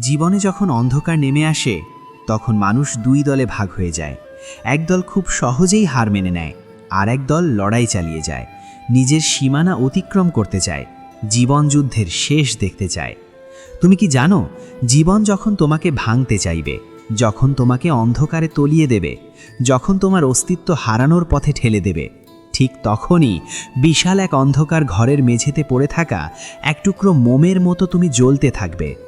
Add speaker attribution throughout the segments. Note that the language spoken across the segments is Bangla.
Speaker 1: জীবনে যখন অন্ধকার নেমে আসে, তখন মানুষ দুই দলে ভাগ হয়ে যায়। একদল খুব সহজেই হার মেনে নেয়, আর এক দল লড়াই চালিয়ে যায়। নিজের সীমানা অতিক্রম করতে চায়, জীবন যুদ্ধের শেষ দেখতে চায়। তুমি কি জানো, জীবন যখন তোমাকে ভাঙতে চাইবে, যখন তোমাকে অন্ধকারে তলিয়ে দেবে, যখন তোমার অস্তিত্ব হারানোর পথে ঠেলে দেবে, ঠিক তখনই বিশাল এক অন্ধকার ঘরের মেঝেতে পড়ে থাকা এক টুকরো মোমের মতো তুমি জ্বলতে থাকবে।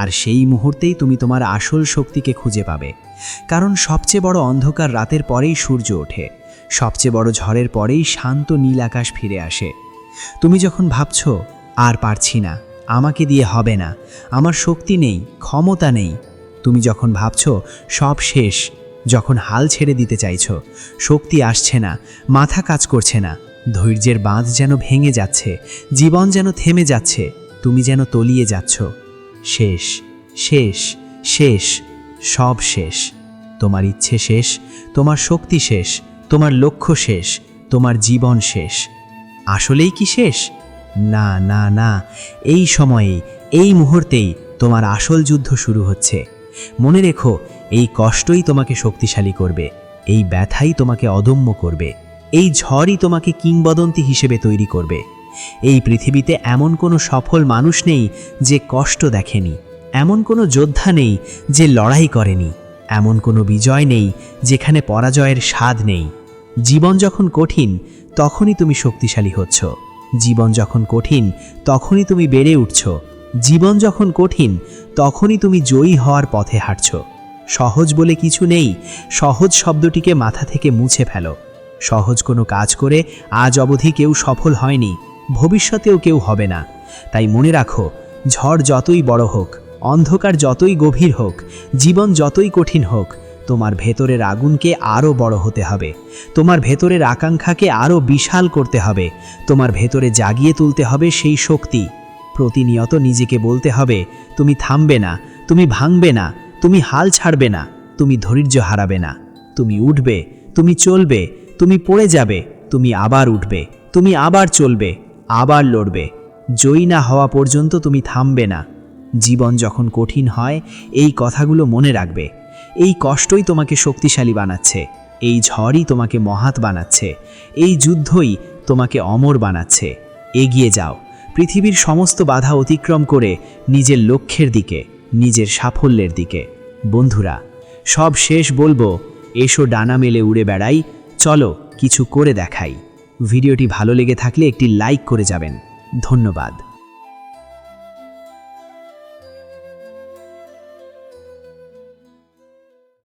Speaker 1: আর সেই মুহূর্তেই তুমি তোমার আসল শক্তিকে খুঁজে পাবে। কারণ সবচেয়ে বড় অন্ধকার রাতের পরেই সূর্য ওঠে। সবচেয়ে বড় ঝড়ের পরেই শান্ত নীল আকাশ ফিরে আসে। তুমি যখন ভাবছ, আর পারছি না, আমাকে দিয়ে হবে না, আমার শক্তি নেই, ক্ষমতা নেই, তুমি যখন ভাবছ, সব শেষ, যখন হাল ছেড়ে দিতে চাইছো, শক্তি আসছে না, মাথা কাজ করছে না, ধৈর্যের বাঁধ যেন ভেঙে যাচ্ছে, জীবন যেন থেমে যাচ্ছে, তুমি যেন তলিয়ে যাচ্ছ। শেষ শেষ শেষ, সব শেষ। তোমার ইচ্ছে শেষ, তোমার শক্তি শেষ, তোমার লক্ষ্য শেষ, তোমার জীবন শেষ। আসলেই কি শেষ? না না না। এই সময়েই এই মুহূর্তেই তোমার আসল যুদ্ধ শুরু হচ্ছে। মনে রেখো, এই কষ্টই তোমাকে শক্তিশালী করবে। এই ব্যথাই তোমাকে অদম্য করবে। এই ঝড়ই তোমাকে কিংবদন্তি হিসেবে তৈরি করবে। এই পৃথিবীতে এমন কোনো সফল মানুষ নেই যে কষ্ট দেখেনি, এমন কোনো যোদ্ধা নেই যে লড়াই করেনি, এমন কোনো বিজয় নেই যেখানে পরাজয়ের স্বাদ নেই। জীবন যখন কঠিন, তখনই তুমি শক্তিশালী হচ্ছ। জীবন যখন কঠিন, তখনই তুমি বেড়ে উঠছ। জীবন যখন কঠিন, তখনই তুমি জয়ী হওয়ার পথে হাঁটছ। সহজ বলে কিছু নেই, সহজ শব্দটিকে মাথা থেকে মুছে ফেলো। সহজ কোনো কাজ করে আজ অবধি কেউ সফল হয়নি। ভবিষ্যতেও কেউ হবে না। তাই মনে রাখো, ঝড় যতই বড় হোক, অন্ধকার যতই গভীর হোক, জীবন যতই কঠিন হোক, তোমার ভেতরের আগুনকে আরও বড় হতে হবে। তোমার ভেতরের আকাঙ্ক্ষাকে আরও বিশাল করতে হবে। তোমার ভেতরে জাগিয়ে তুলতে হবে সেই শক্তি। প্রতিনিয়ত নিজেকে বলতে হবে, তুমি থামবে না, তুমি ভাঙবে না, তুমি হাল ছাড়বে না, তুমি ধৈর্য হারাবে না। তুমি উঠবে, তুমি চলবে, তুমি পড়ে যাবে, তুমি আবার উঠবে, তুমি আবার চলবে। আবার লড়বে। জয়ী না হওয়া পর্যন্ত তুমি থামবে না। জীবন যখন কঠিন হয়, এই কথাগুলো মনে রাখবে। এই কষ্টই তোমাকে শক্তিশালী বানাচ্ছে। এই ঝড়ই তোমাকে মহাত বানাচ্ছে। এই যুদ্ধই তোমাকে অমর বানাচ্ছে। এগিয়ে যাও। পৃথিবীর সমস্ত বাধা অতিক্রম করে নিজের লক্ষ্যের দিকে, নিজের সাফল্যের দিকে। বন্ধুরা, সব শেষ বলব, এসো ডানা মেলে উড়ে বেড়াই, চলো কিছু করে দেখাই। ভিডিওটি ভালো লেগে থাকলে একটি লাইক করে যাবেন। ধন্যবাদ।